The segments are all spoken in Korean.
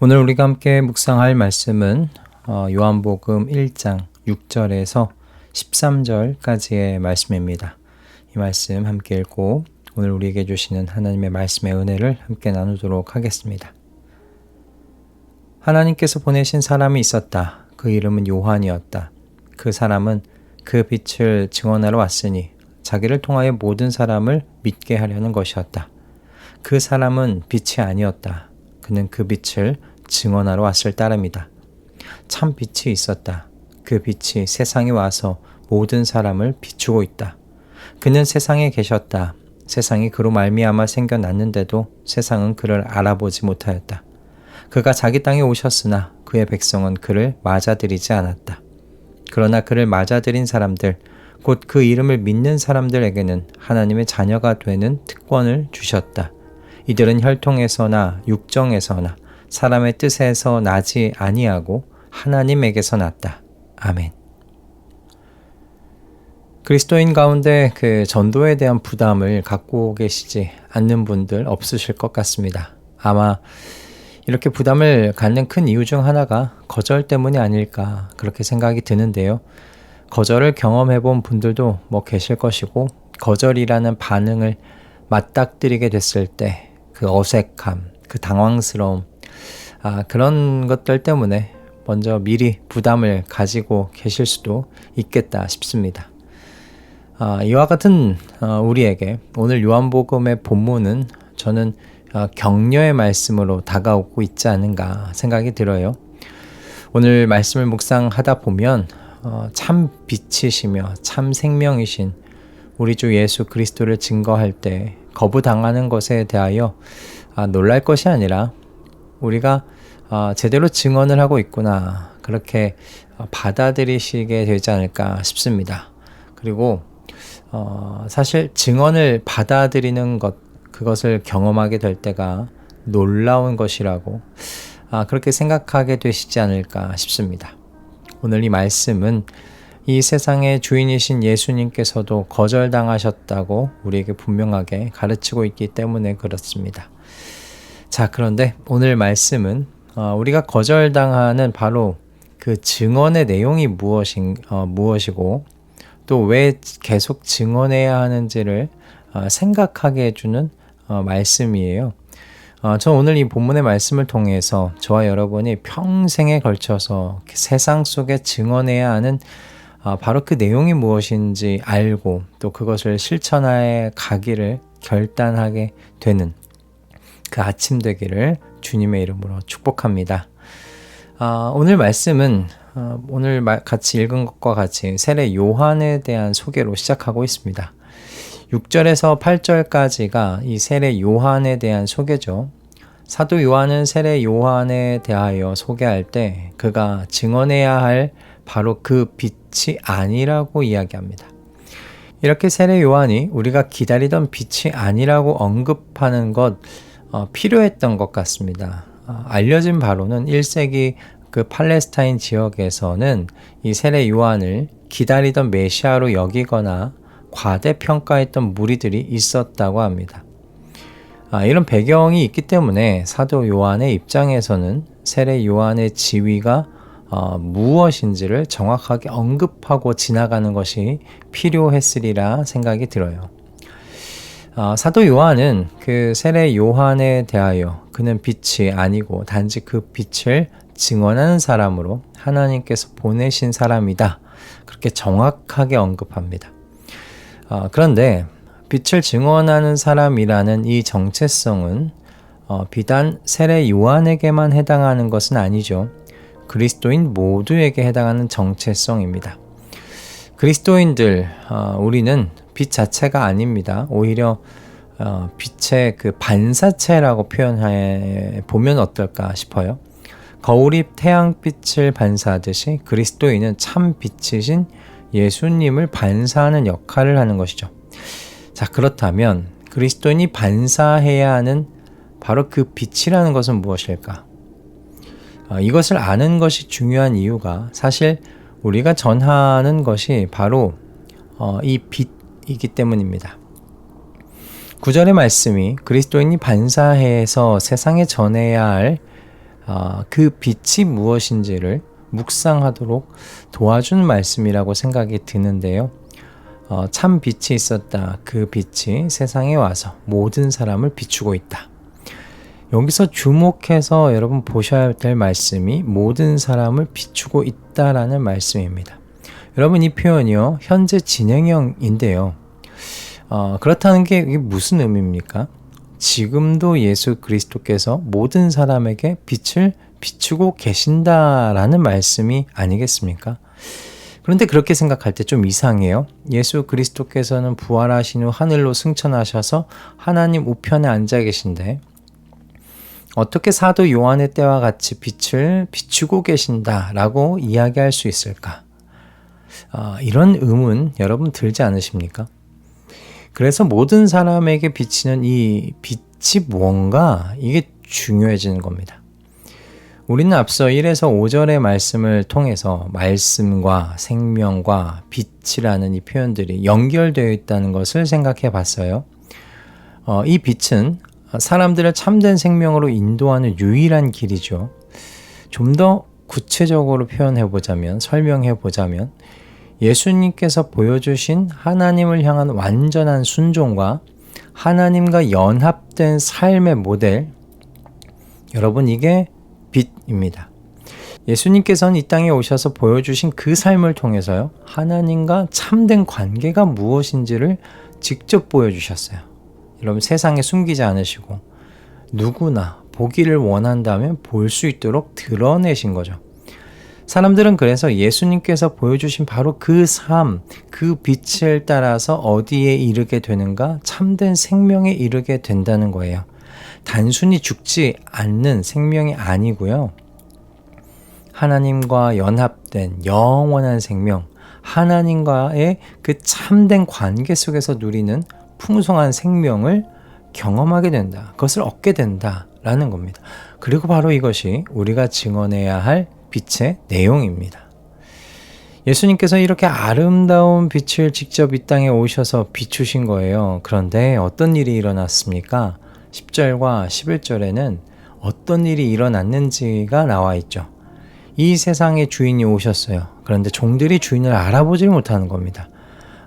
오늘 우리가 함께 묵상할 말씀은 어, 요한복음 1장 6절에서 13절까지의 말씀입니다. 이 말씀 함께 읽고 오늘 우리에게 주시는 하나님의 말씀의 은혜를 함께 나누도록 하겠습니다. 하나님께서 보내신 사람이 있었다. 그 이름은 요한이었다. 그 사람은 그 빛을 증언하러 왔으니 자기를 통하여 모든 사람을 믿게 하려는 것이었다. 그 사람은 빛이 아니었다. 그는 그 빛을 증언하러 왔을 따름이다. 참 빛이 있었다. 그 빛이 세상에 와서 모든 사람을 비추고 있다. 그는 세상에 계셨다. 세상이 그로 말미암아 생겨났는데도 세상은 그를 알아보지 못하였다. 그가 자기 땅에 오셨으나 그의 백성은 그를 맞아들이지 않았다. 그러나 그를 맞아들인 사람들, 곧 그 이름을 믿는 사람들에게는 하나님의 자녀가 되는 특권을 주셨다. 이들은 혈통에서나 육정에서나 사람의 뜻에서 나지 아니하고 하나님에게서 났다. 아멘. 그리스도인 가운데 그 전도에 대한 부담을 갖고 계시지 않는 분들 없으실 것 같습니다. 아마 이렇게 부담을 갖는 큰 이유 중 하나가 거절 때문이 아닐까 그렇게 생각이 드는데요. 거절을 경험해 본 분들도 뭐 계실 것이고 거절이라는 반응을 맞닥뜨리게 됐을 때 그 어색함, 그 당황스러움, 아, 그런 것들 때문에 먼저 미리 부담을 가지고 계실 수도 있겠다 싶습니다. 아, 이와 같은 어, 우리에게 오늘 요한복음의 본문은 저는 어, 격려의 말씀으로 다가오고 있지 않은가 생각이 들어요. 오늘 말씀을 묵상하다 보면 어, 참 빛이시며 참 생명이신 우리 주 예수 그리스도를 증거할 때 거부당하는 것에 대하여 아, 놀랄 것이 아니라 우리가 아, 제대로 증언을 하고 있구나 그렇게 어, 받아들이시게 되지 않을까 싶습니다. 그리고 어, 사실 증언을 받아들이는 것 그것을 경험하게 될 때가 놀라운 것이라고 아, 그렇게 생각하게 되시지 않을까 싶습니다. 오늘 이 말씀은 이 세상의 주인이신 예수님께서도 거절당하셨다고 우리에게 분명하게 가르치고 있기 때문에 그렇습니다. 자, 그런데 오늘 말씀은 어, 우리가 거절당하는 바로 그 증언의 내용이 무엇인, 어, 무엇이고 또 왜 계속 증언해야 하는지를 어, 생각하게 해주는 어, 말씀이에요. 어, 저 오늘 이 본문의 말씀을 통해서 저와 여러분이 평생에 걸쳐서 세상 속에 증언해야 하는 아, 바로 그 내용이 무엇인지 알고 또 그것을 실천하에 가기를 결단하게 되는 그 아침 되기를 주님의 이름으로 축복합니다. 아, 오늘 말씀은 어, 오늘 같이 읽은 것과 같이 세례 요한에 대한 소개로 시작하고 있습니다. 6절에서 8절까지가 이 세례 요한에 대한 소개죠. 사도 요한은 세례 요한에 대하여 소개할 때 그가 증언해야 할 바로 그 빛이 아니라고 이야기합니다. 이렇게 세례 요한이 우리가 기다리던 빛이 아니라고 언급하는 것 어, 필요했던 것 같습니다. 어, 알려진 바로는 1세기 그 팔레스타인 지역에서는 이 세례 요한을 기다리던 메시아로 여기거나 과대평가했던 무리들이 있었다고 합니다. 아, 이런 배경이 있기 때문에 사도 요한의 입장에서는 세례 요한의 지위가 어, 무엇인지를 정확하게 언급하고 지나가는 것이 필요했으리라 생각이 들어요. 어, 사도 요한은 그 세례 요한에 대하여 그는 빛이 아니고 단지 그 빛을 증언하는 사람으로 하나님께서 보내신 사람이다. 그렇게 정확하게 언급합니다. 어, 그런데 빛을 증언하는 사람이라는 이 정체성은 어, 비단 세례 요한에게만 해당하는 것은 아니죠. 그리스도인 모두에게 해당하는 정체성입니다. 그리스도인들, 어, 우리는 빛 자체가 아닙니다. 오히려 어, 빛의 그 반사체라고 표현해 보면 어떨까 싶어요. 거울이 태양빛을 반사하듯이 그리스도인은 참 빛이신 예수님을 반사하는 역할을 하는 것이죠. 자, 그렇다면 그리스도인이 반사해야 하는 바로 그 빛이라는 것은 무엇일까? 어, 이것을 아는 것이 중요한 이유가 사실 우리가 전하는 것이 바로 어, 이빛 이기 때문입니다. 구절의 말씀이 그리스도인이 반사해서 세상에 전해야 할 아, 그 빛이 무엇인지를 묵상하도록 도와준 말씀이라고 생각이 드는데요. 어, 참 빛이 있었다. 그 빛이 세상에 와서 모든 사람을 비추고 있다. 여기서 주목해서 여러분 보셔야 될 말씀이 모든 사람을 비추고 있다라는 말씀입니다. 여러분 이 표현이요 현재 진행형인데요. 어, 그렇다는 게 무슨 의미입니까? 지금도 예수 그리스도께서 모든 사람에게 빛을 비추고 계신다라는 말씀이 아니겠습니까? 그런데 그렇게 생각할 때 좀 이상해요. 예수 그리스도께서는 부활하신 후 하늘로 승천하셔서 하나님 우편에 앉아 계신데 어떻게 사도 요한의 때와 같이 빛을 비추고 계신다라고 이야기할 수 있을까? 어, 이런 의문 여러분 들지 않으십니까? 그래서 모든 사람에게 비치는 이 빛이 무언가 이게 중요해지는 겁니다. 우리는 앞서 1에서 5절의 말씀을 통해서 말씀과 생명과 빛이라는 이 표현들이 연결되어 있다는 것을 생각해 봤어요. 어, 이 빛은 사람들을 참된 생명으로 인도하는 유일한 길이죠. 좀 더 구체적으로 표현해 보자면, 설명해 보자면, 예수님께서 보여주신 하나님을 향한 완전한 순종과 하나님과 연합된 삶의 모델, 여러분, 이게 빛입니다. 예수님께서는 이 땅에 오셔서 보여주신 그 삶을 통해서요, 하나님과 참된 관계가 무엇인지를 직접 보여주셨어요. 여러분, 세상에 숨기지 않으시고, 누구나 보기를 원한다면 볼 수 있도록 드러내신 거죠. 사람들은 그래서 예수님께서 보여주신 바로 그 삶, 그 빛을 따라서 어디에 이르게 되는가? 참된 생명에 이르게 된다는 거예요. 단순히 죽지 않는 생명이 아니고요. 하나님과 연합된 영원한 생명, 하나님과의 그 참된 관계 속에서 누리는 풍성한 생명을 경험하게 된다. 그것을 얻게 된다라는 겁니다. 그리고 바로 이것이 우리가 증언해야 할 빛의 내용입니다. 예수님께서 이렇게 아름다운 빛을 직접 이 땅에 오셔서 비추신 거예요. 그런데 어떤 일이 일어났습니까? 10절과 11절에는 어떤 일이 일어났는지가 나와 있죠. 이 세상의 주인이 오셨어요. 그런데 종들이 주인을 알아보질 못하는 겁니다.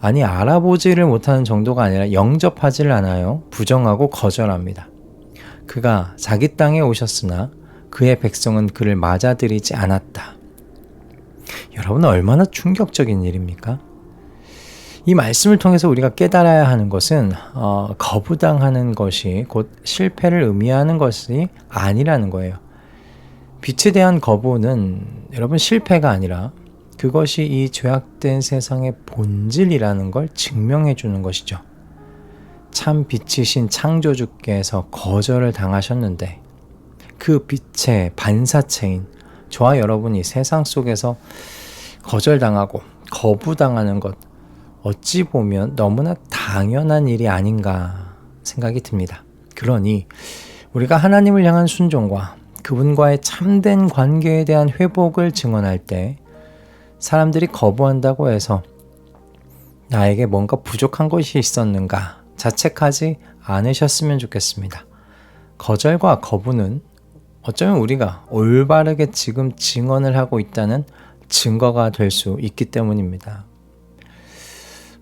아니, 알아보지를 못하는 정도가 아니라 영접하지를 않아요. 부정하고 거절합니다. 그가 자기 땅에 오셨으나 그의 백성은 그를 맞아들이지 않았다. 여러분, 얼마나 충격적인 일입니까? 이 말씀을 통해서 우리가 깨달아야 하는 것은 어, 거부당하는 것이 곧 실패를 의미하는 것이 아니라는 거예요. 빛에 대한 거부는 여러분 실패가 아니라 그것이 이 죄악된 세상의 본질이라는 걸 증명해 주는 것이죠. 참 빛이신 창조주께서 거절을 당하셨는데 그 빛의 반사체인 저와 여러분이 세상 속에서 거절당하고 거부당하는 것 어찌 보면 너무나 당연한 일이 아닌가 생각이 듭니다. 그러니 우리가 하나님을 향한 순종과 그분과의 참된 관계에 대한 회복을 증언할 때 사람들이 거부한다고 해서 나에게 뭔가 부족한 것이 있었는가 자책하지 않으셨으면 좋겠습니다. 거절과 거부는 어쩌면 우리가 올바르게 지금 증언을 하고 있다는 증거가 될 수 있기 때문입니다.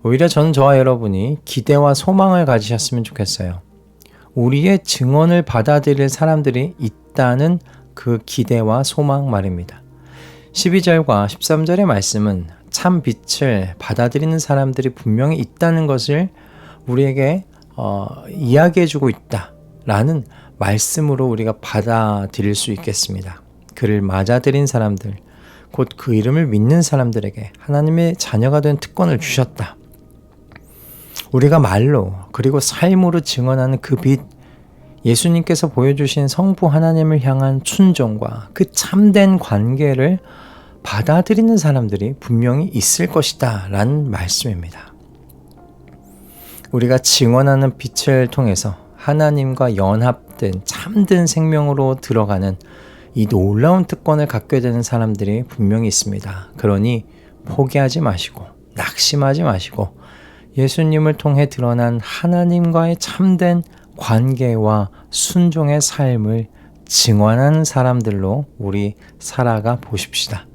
오히려 저는 저와 여러분이 기대와 소망을 가지셨으면 좋겠어요. 우리의 증언을 받아들일 사람들이 있다는 그 기대와 소망 말입니다. 12절과 13절의 말씀은 참 빛을 받아들이는 사람들이 분명히 있다는 것을 우리에게 어, 이야기해주고 있다라는 말씀으로 우리가 받아들일 수 있겠습니다. 그를 맞아들인 사람들, 곧 그 이름을 믿는 사람들에게 하나님의 자녀가 된 특권을 주셨다. 우리가 말로 그리고 삶으로 증언하는 그 빛, 예수님께서 보여주신 성부 하나님을 향한 순종과 그 참된 관계를 받아들이는 사람들이 분명히 있을 것이다 라는 말씀입니다. 우리가 증언하는 빛을 통해서 하나님과 연합 된 참된 생명으로 들어가는 이 놀라운 특권을 갖게 되는 사람들이 분명히 있습니다. 그러니 포기하지 마시고 낙심하지 마시고 예수님을 통해 드러난 하나님과의 참된 관계와 순종의 삶을 증언하는 사람들로 우리 살아가 보십시다.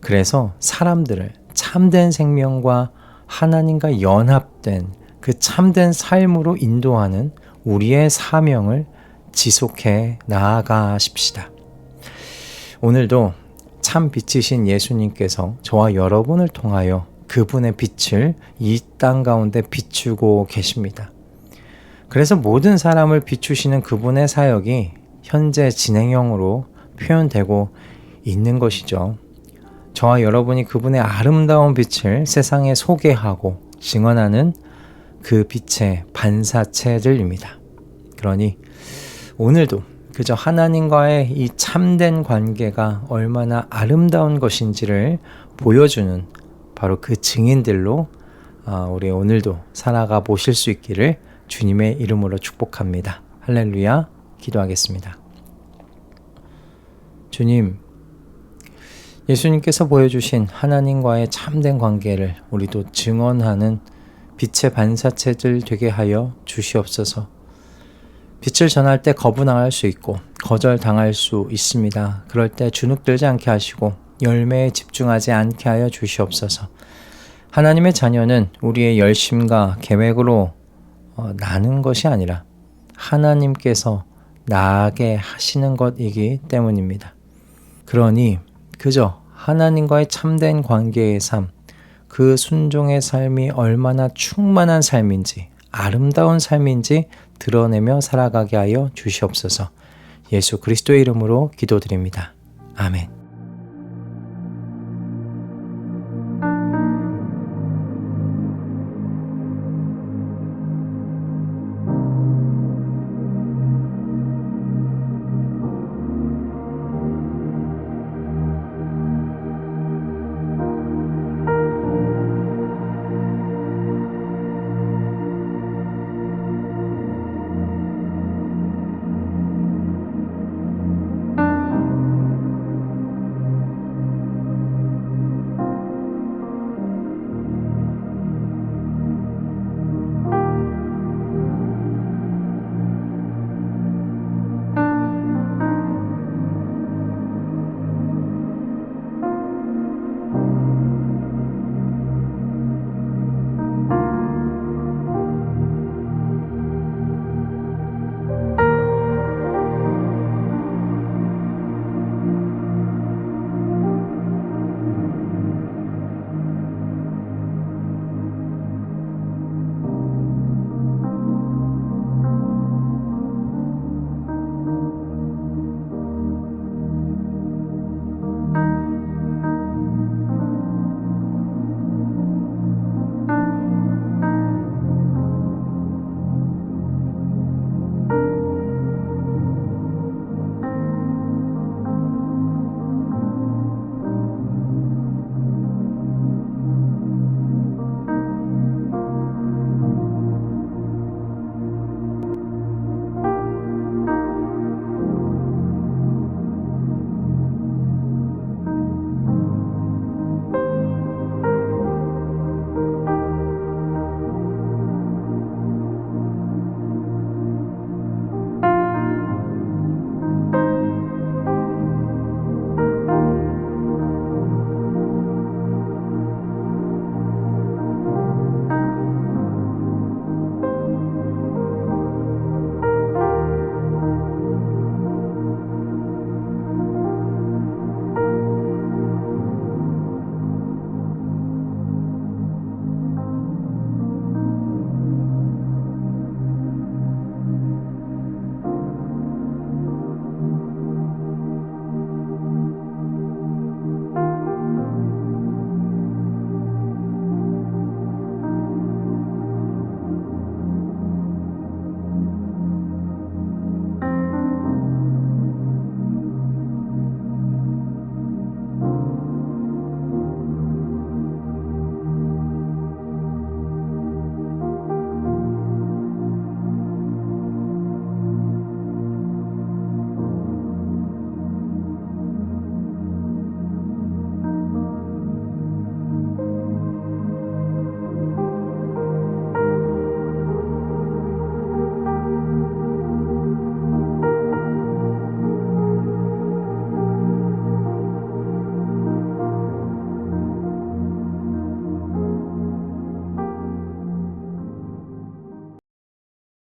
그래서 사람들을 참된 생명과 하나님과 연합된 그 참된 삶으로 인도하는 우리의 사명을 지속해 나아가십시다. 오늘도 참 빛이신 예수님께서 저와 여러분을 통하여 그분의 빛을 이 땅 가운데 비추고 계십니다. 그래서 모든 사람을 비추시는 그분의 사역이 현재 진행형으로 표현되고 있는 것이죠. 저와 여러분이 그분의 아름다운 빛을 세상에 소개하고 증언하는 그 빛의 반사체들입니다. 그러니 오늘도 그저 하나님과의 이 참된 관계가 얼마나 아름다운 것인지를 보여주는 바로 그 증인들로 아, 우리 오늘도 살아가 보실 수 있기를 주님의 이름으로 축복합니다. 할렐루야 기도하겠습니다. 주님, 예수님께서 보여주신 하나님과의 참된 관계를 우리도 증언하는 빛의 반사체들 되게 하여 주시옵소서. 빛을 전할 때 거부당할 수 있고 거절당할 수 있습니다. 그럴 때 주눅들지 않게 하시고 열매에 집중하지 않게 하여 주시옵소서. 하나님의 자녀는 우리의 열심과 계획으로 어, 나는 것이 아니라 하나님께서 나게 하시는 것이기 때문입니다. 그러니 그저 하나님과의 참된 관계의 삶, 그 순종의 삶이 얼마나 충만한 삶인지, 아름다운 삶인지 드러내며 살아가게 하여 주시옵소서. 예수 그리스도의 이름으로 기도드립니다. 아멘.